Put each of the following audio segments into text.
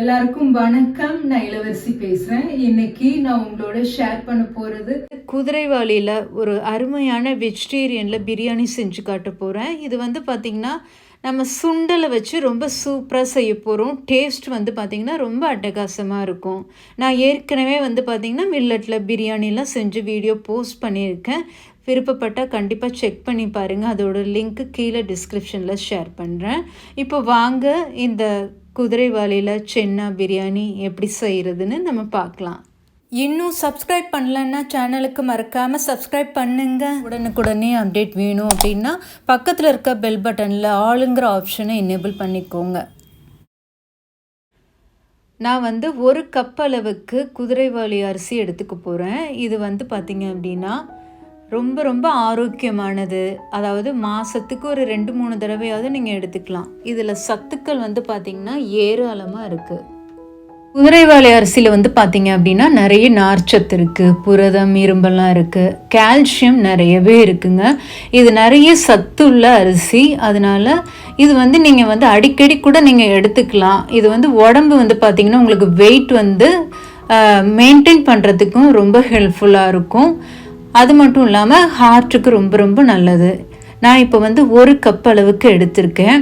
எல்லாருக்கும் வணக்கம். நான் இளவரசி பேசுறேன். இன்னைக்கு நான் உங்களோட ஷேர் பண்ண போறது குதிரைவாளியில் ஒரு அருமையான வெஜிடேரியனில் பிரியாணி செஞ்சு காட்ட போகிறேன் இது வந்து பார்த்திங்கன்னா நம்ம சுண்டலை வச்சு ரொம்ப சூப்பராக செய்ய போகிறோம் டேஸ்ட் வந்து பார்த்திங்கன்னா ரொம்ப அட்டகாசமாக இருக்கும். நான் ஏற்கனவே வந்து பார்த்திங்கன்னா மில்லட்டில் பிரியாணிலாம் செஞ்சு வீடியோ போஸ்ட் பண்ணியிருக்கேன். விருப்பப்பட்டால் கண்டிப்பாக செக் பண்ணி பாருங்கள் அதோட லிங்க்கு கீழே டிஸ்கிரிப்ஷனில் ஷேர் பண்ணுறேன் இப்போ வாங்க இந்த குதிரைவாலியில் சென்னா பிரியாணி எப்படி செய்கிறதுன்னு நம்ம பார்க்கலாம். இன்னும் சப்ஸ்கிரைப் பண்ணலன்னா சேனலுக்கு மறக்காமல் சப்ஸ்கிரைப் பண்ணுங்க. உடனுக்குடனே அப்டேட் வேணும் அப்படின்னா பக்கத்தில் இருக்க பெல் பட்டனில் ஆளுங்கிற ஆப்ஷனை எனேபிள் பண்ணிக்கோங்க. நான் வந்து ஒரு கப் அளவுக்கு குதிரைவாலி அரிசி எடுத்துக்க போகிறேன் இது வந்து பார்த்திங்க அப்படின்னா ரொம்ப ரொம்ப ஆரோக்கியமானது. அதாவது மாதத்துக்கு ஒரு ரெண்டு மூணு தடவையாவது நீங்கள் எடுத்துக்கலாம். இதில் சத்துக்கள் வந்து பார்த்திங்கன்னா ஏராளமாக இருக்குது குதிரைவாளி அரிசியில் வந்து பார்த்தீங்க அப்படின்னா நிறைய நார்ச்சத்து இருக்குது புரதம் இரும்பெல்லாம் இருக்குது கால்சியம் நிறையவே இருக்குங்க. இது நிறைய சத்துள்ள அரிசி. அதனால இது வந்து நீங்கள் வந்து அடிக்கடி கூட நீங்கள் எடுத்துக்கலாம். இது வந்து உடம்பு வந்து பார்த்திங்கன்னா உங்களுக்கு வெயிட் வந்து மெயின்டைன் பண்ணுறதுக்கும் ரொம்ப ஹெல்ப்ஃபுல்லாக இருக்கும். அது மட்டும் இல்லாமல் ஹார்ட்டுக்கு ரொம்ப ரொம்ப நல்லது. நான் இப்போ வந்து ஒரு கப் அளவுக்கு எடுத்திருக்கேன்.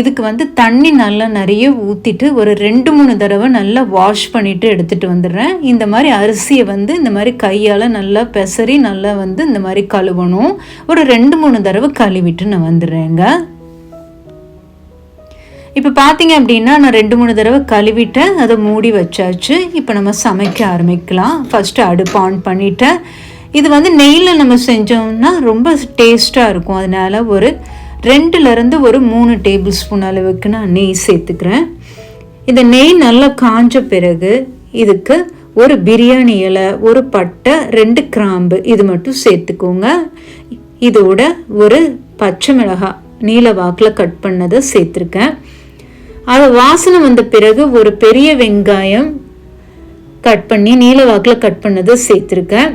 இதுக்கு வந்து தண்ணி நல்லா நிறைய ஊற்றிட்டு ஒரு ரெண்டு மூணு தடவை நல்லா வாஷ் பண்ணிவிட்டு எடுத்துகிட்டு வந்துடுறேன். இந்த மாதிரி அரிசியை வந்து இந்த மாதிரி கையால் நல்லா பெசரி நல்லா வந்து இந்த மாதிரி கழுவணும். ஒரு ரெண்டு மூணு தடவை கழுவிட்டு நான் வந்துடுறேங்க. இப்போ பார்த்தீங்க அப்படின்னா நான் ரெண்டு மூணு தடவை கழுவிட்டேன். அதை மூடி வச்சாச்சு. இப்போ நம்ம சமைக்க ஆரம்பிக்கலாம். ஃபஸ்ட்டு அடுப்பு ஆன் பண்ணிவிட்டேன் இது வந்து நெய்யில் நம்ம செஞ்சோம்னா ரொம்ப டேஸ்ட்டாக இருக்கும். அதனால் ஒரு ரெண்டுலேருந்து ஒரு மூணு டேபிள் ஸ்பூன் அளவுக்கு நான் நெய் சேர்த்துக்கிறேன். இந்த நெய் நல்லா காஞ்ச பிறகு இதுக்கு ஒரு பிரியாணி இலை ஒரு பட்டை ரெண்டு கிராம்பு இது மட்டும் சேர்த்துக்கோங்க. இதோட ஒரு பச்சை மிளகாய் நீல வாக்கில் கட் பண்ணதை சேர்த்துருக்கேன். அதை வாசனை வந்த பிறகு ஒரு பெரிய வெங்காயம் கட் பண்ணி நீல வாக்கில் கட் பண்ணதை சேர்த்துருக்கேன்.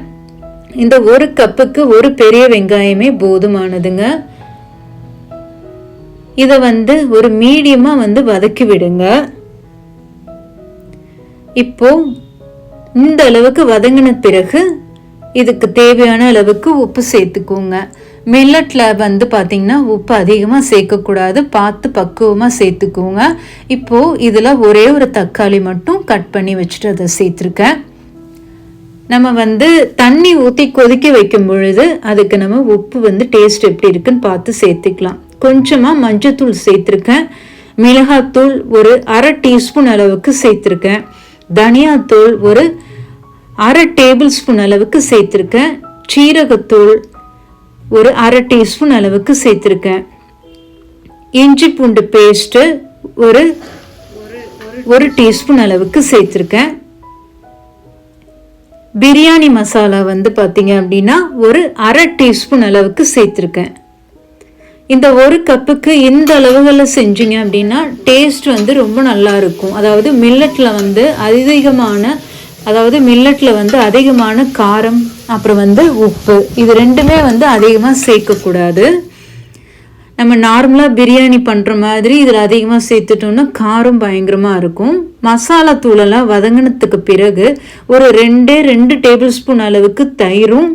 இந்த ஒரு கப்புக்கு ஒரு பெரிய வெங்காயமே போதுமானதுங்க. இதை வந்து ஒரு மீடியமாக வந்து வதக்கி விடுங்க. இப்போ இந்த அளவுக்கு வதங்கின பிறகு இதுக்கு தேவையான அளவுக்கு உப்பு சேர்த்துக்கோங்க. மில்லட்டில் வந்து பார்த்திங்கன்னா உப்பு அதிகமாக சேர்க்கக்கூடாது. பார்த்து பக்குவமாக சேர்த்துக்கோங்க. இப்போது இதில் ஒரே ஒரு தக்காளி மட்டும் கட் பண்ணி வச்சுட்டு அதை சேர்த்துருக்கேன். நம்ம வந்து தண்ணி ஊற்றி கொதிக்க வைக்கும் பொழுது அதுக்கு நம்ம உப்பு வந்து டேஸ்ட் எப்படி இருக்குன்னு பார்த்து சேர்த்துக்கலாம். கொஞ்சமாக மஞ்சத்தூள் சேர்த்துருக்கேன். மிளகாத்தூள் ஒரு அரை டீஸ்பூன் அளவுக்கு சேர்த்துருக்கேன். தனியாத்தூள் ஒரு அரை டேபிள் ஸ்பூன் அளவுக்கு சேர்த்துருக்கேன். சீரகத்தூள் ஒரு அரை டீஸ்பூன் அளவுக்கு சேர்த்துருக்கேன். இஞ்சி பூண்டு பேஸ்ட்டு ஒரு ஒரு டீஸ்பூன் அளவுக்கு சேர்த்துருக்கேன். பிரியாணி மசாலா வந்து பார்த்தீங்க அப்படின்னா ஒரு அரை டீஸ்பூன் அளவுக்கு சேர்த்துருக்கேன். இந்த ஒரு கப்புக்கு இந்த அளவுகளில் செஞ்சீங்க அப்படின்னா டேஸ்ட் வந்து ரொம்ப நல்லா இருக்கும். அதாவது மில்லட்டில் வந்து அதிகமான அதாவது மில்லட்டில் வந்து அதிகமான காரம் அப்புறம் வந்து உப்பு இது ரெண்டுமே வந்து அதிகமாக சேர்க்கக்கூடாது. நம்ம நார்மலாக பிரியாணி பண்ணுற மாதிரி இதில் அதிகமாக சேர்த்துட்டோம்னா காரம் பயங்கரமாக இருக்கும். மசாலா தூளெல்லாம் வதங்கினத்துக்கு பிறகு ஒரு ரெண்டே ரெண்டு டேபிள் ஸ்பூன் அளவுக்கு தயிரும்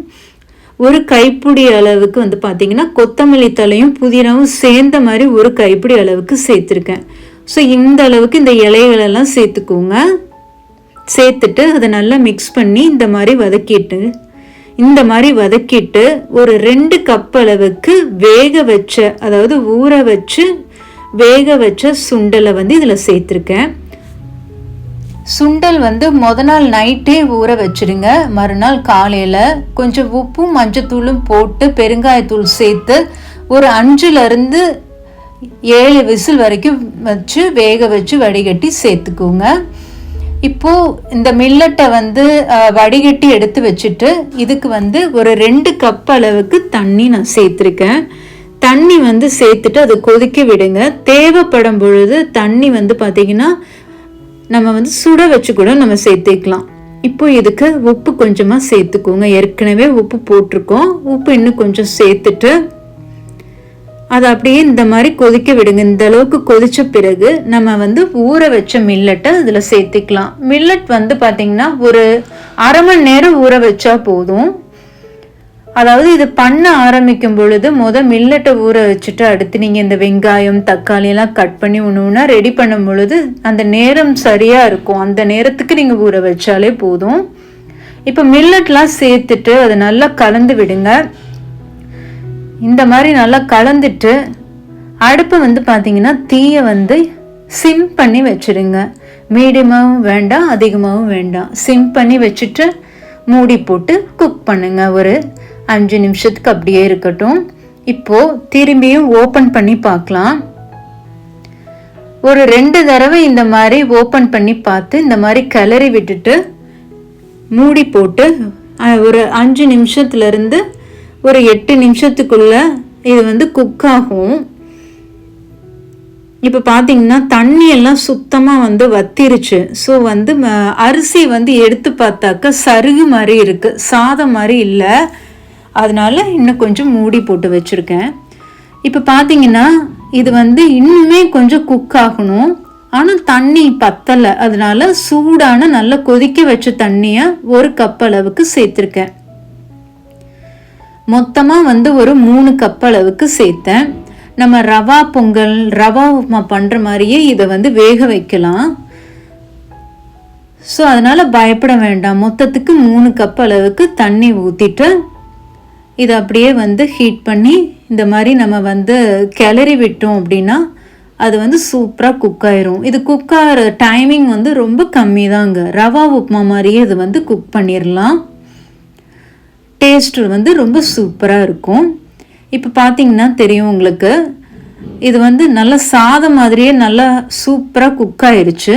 ஒரு கைப்பிடி அளவுக்கு வந்து பார்த்திங்கன்னா கொத்தமல்லி தலையும் புதினாவும் சேர்ந்த மாதிரி ஒரு கைப்பிடி அளவுக்கு சேர்த்துருக்கேன். ஸோ இந்த அளவுக்கு இந்த இலைகளெல்லாம் சேர்த்துக்கோங்க. சேர்த்துட்டு அதை நல்லா மிக்ஸ் பண்ணி இந்த மாதிரி வதக்கிட்டு இந்த மாதிரி வதக்கிட்டு ஒரு ரெண்டு கப் அளவுக்கு வேக வச்ச அதாவது ஊற வச்சு வேக வச்ச சுண்டலை வந்து இதில் சேர்த்துருக்கேன். சுண்டல் வந்து முத நாள் நைட்டே ஊற வச்சுருங்க. மறுநாள் காலையில் கொஞ்சம் உப்பும் மஞ்சத்தூளும் போட்டு பெருங்காயத்தூள் சேர்த்து ஒரு அஞ்சுலேருந்து ஏழு விசில் வரைக்கும் வச்சு வேக வச்சு வடிகட்டி சேர்த்துக்கோங்க. இப்போது இந்த மில்லட்டை வந்து வடிகட்டி எடுத்து வச்சுட்டு இதுக்கு வந்து ஒரு ரெண்டு கப் அளவுக்கு தண்ணி நான் சேர்த்துருக்கேன். தண்ணி வந்து சேர்த்துட்டு அதை கொதிக்க விடுங்க. தேவைப்படும் பொழுது தண்ணி வந்து பார்த்திங்கன்னா நம்ம வந்து சுட வச்சு கூட நம்ம சேர்த்துக்கலாம். இப்போ இதுக்கு உப்பு கொஞ்சமாக சேர்த்துக்கோங்க. ஏற்கனவே உப்பு போட்டிருக்கோம். உப்பு இன்னும் கொஞ்சம் சேர்த்துட்டு அதை அப்படியே இந்த மாதிரி கொதிக்க விடுங்க. இந்த அளவுக்கு கொதிச்ச பிறகு நம்ம வந்து ஊற வச்ச மில்லட்டை அதில் சேர்த்துக்கலாம். மில்லட் வந்து பார்த்தீங்கன்னா ஒரு அரை மணி நேரம் ஊற வச்சா போதும். அதாவது இது பண்ண ஆரம்பிக்கும் பொழுது முத மில்லட்டை ஊற வச்சுட்டு அடுத்து நீங்கள் இந்த வெங்காயம் தக்காளி எல்லாம் கட் பண்ணி ஒன்று ஒன்றா ரெடி பண்ணும் பொழுது அந்த நேரம் சரியாக இருக்கும். அந்த நேரத்துக்கு நீங்கள் ஊற வச்சாலே போதும். இப்போ மில்லட்லாம் சேர்த்துட்டு அதை நல்லா கலந்து விடுங்க. இந்த மாதிரி நல்லா கலந்துட்டு அடுப்பை வந்து பார்த்தீங்கன்னா தீயை வந்து சிம் பண்ணி வச்சிடுங்க. மீடியமாகவும் வேண்டாம் அதிகமாகவும் வேண்டாம். சிம் பண்ணி வச்சுட்டு மூடி போட்டு குக் பண்ணுங்க. ஒரு அஞ்சு நிமிஷத்துக்கு அப்படியே இருக்கட்டும். இப்போது திரும்பியும் ஓப்பன் பண்ணி பார்க்கலாம். ஒரு ரெண்டு தடவை இந்த மாதிரி ஓப்பன் பண்ணி பார்த்து இந்த மாதிரி கிளறி விட்டுட்டு மூடி போட்டு ஒரு அஞ்சு நிமிஷத்துலேருந்து ஒரு எட்டு நிமிஷத்துக்குள்ள இது வந்து குக் ஆகும். இப்போ பார்த்தீங்கன்னா தண்ணி எல்லாம் சுத்தமாக வந்து வத்திருச்சு. ஸோ வந்து ம- அரிசி வந்து எடுத்து பார்த்தாக்க சருகு மாதிரி இருக்கு. சாதம் மாதிரி இல்லை. அதனால இன்னும் கொஞ்சம் மூடி போட்டு வச்சுருக்கேன். இப்போ பார்த்தீங்கன்னா இது வந்து இன்னுமே கொஞ்சம் குக் ஆகணும். ஆனால் தண்ணி பத்தலை. அதனால சூடான நல்லா கொதிக்க வச்ச தண்ணியை ஒரு கப் அளவுக்கு சேர்த்துருக்கேன். மொத்தமாக வந்து ஒரு மூணு கப் அளவுக்கு சேர்த்தேன். நம்ம ரவா பொங்கல் ரவா உப்புமா பண்ணுற மாதிரியே இதை வந்து வேக வைக்கலாம். ஸோ அதனால் பயப்பட வேண்டாம். மொத்தத்துக்கு மூணு கப் அளவுக்கு தண்ணி ஊற்றிட்டு இதை அப்படியே வந்து ஹீட் பண்ணி இந்த மாதிரி நம்ம வந்து கிளறி விட்டோம் அப்படின்னா அது வந்து சூப்பராக குக் ஆயிரும். இது குக் ஆகிற டைமிங் வந்து ரொம்ப கம்மி தாங்க ரவா உப்புமா மாதிரியே இது வந்து குக் பண்ணிடலாம் டேஸ்ட் வந்து ரொம்ப சூப்பராக இருக்கும். இப்போ பார்த்தீங்கன்னா தெரியும் உங்களுக்கு. இது வந்து நல்ல சாதம் மாதிரியே நல்லா சூப்பராக குக் ஆயிடுச்சு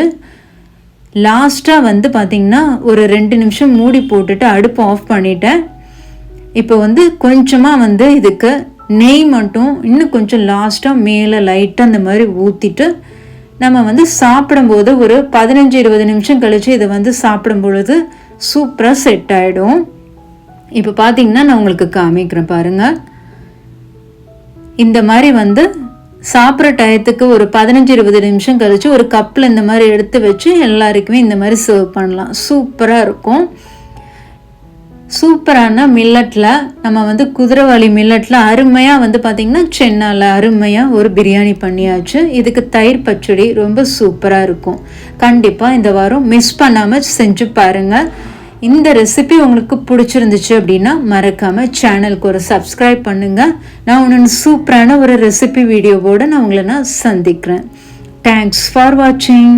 லாஸ்ட்டாக வந்து பார்த்திங்கன்னா ஒரு ரெண்டு நிமிஷம் மூடி போட்டுட்டு அடுப்பு ஆஃப் பண்ணிட்டேன். இப்போ வந்து கொஞ்சமாக வந்து இதுக்கு நெய் மட்டும் இன்னும் கொஞ்சம் லாஸ்ட்டாக மேலே லைட்டாக அந்த மாதிரி ஊற்றிட்டு நம்ம வந்து சாப்பிடும்போது ஒரு பதினஞ்சு இருபது நிமிஷம் கழித்து இதை வந்து சாப்பிடும் பொழுது சூப்பராக செட் ஆகிடும் இப்போ பார்த்தீங்கன்னா நான் உங்களுக்கு காமிக்கிறேன் பாருங்கள் இந்த மாதிரி வந்து சாப்பிட்ற டயத்துக்கு ஒரு பதினஞ்சு இருபது நிமிஷம் கழிச்சு ஒரு கப்பில் இந்த மாதிரி எடுத்து வச்சு எல்லாருக்குமே இந்த மாதிரி சர்வ் பண்ணலாம். சூப்பராக இருக்கும். சூப்பரான மில்லட்டில் நம்ம வந்து குதிரைவாளி மில்லட்டில் அருமையாக வந்து பார்த்திங்கன்னா சென்னால அருமையாக ஒரு பிரியாணி பண்ணியாச்சு. இதுக்கு தயிர் பச்சடி ரொம்ப சூப்பராக இருக்கும். கண்டிப்பாக இந்த வாரம் மிஸ் பண்ணாமல் செஞ்சு பாருங்கள் இந்த ரெசிபி உங்களுக்கு பிடிச்சிருந்துச்சு அப்படின்னா மறக்காமல் சேனலுக்கு ஒரு சப்ஸ்கிரைப் பண்ணுங்கள் நான் ஒன்று சூப்பரான ஒரு ரெசிபி வீடியோவோடு நான் உங்களை நான் சந்திக்கிறேன். தேங்க்ஸ் ஃபார் வாட்சிங்